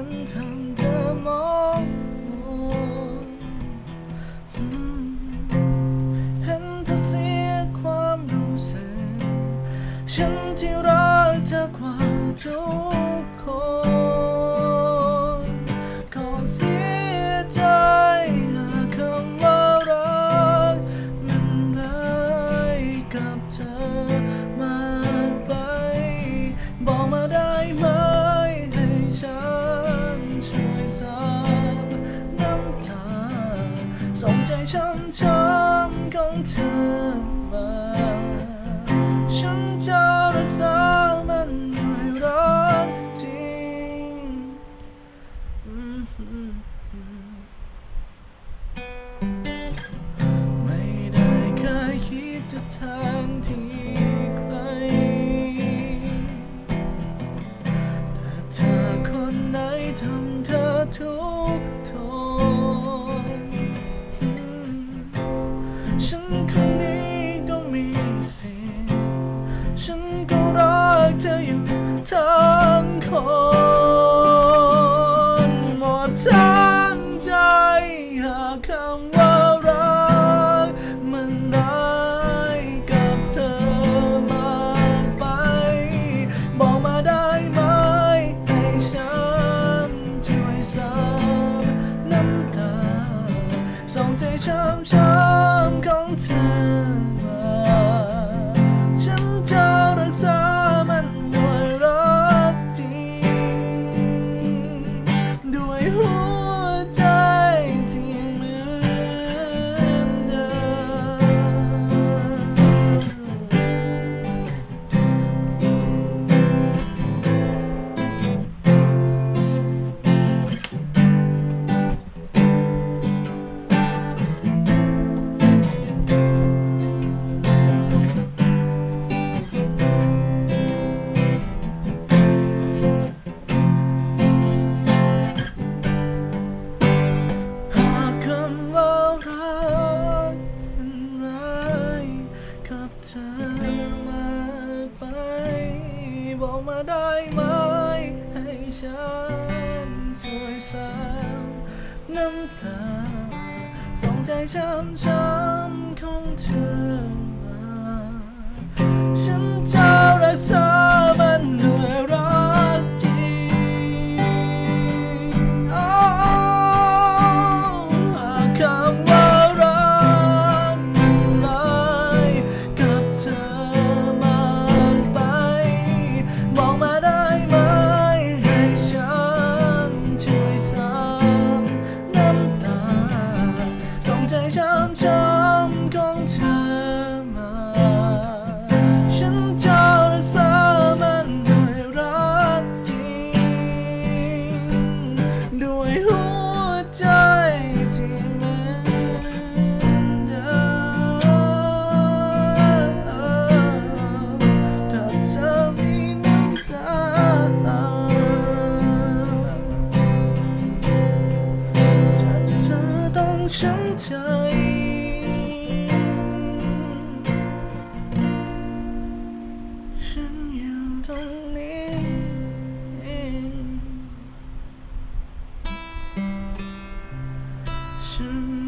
นั้นทำเธอมองมองเห็นเธอเสียความรู้สึก ฉันที่รักเธอกว่าทุกคน ช้ำของเธอ ฉันก็รักเธออยู่ทั้งคนหมดทั้งใจหากคำว่ารัก มันได้ายกับเธอมากไป บอกมาได้ไหม ให้ฉันช่วยซับน้ำตาส่งใจช้ำช้ำของเธอ sometimes I'm trắng trời Thank you.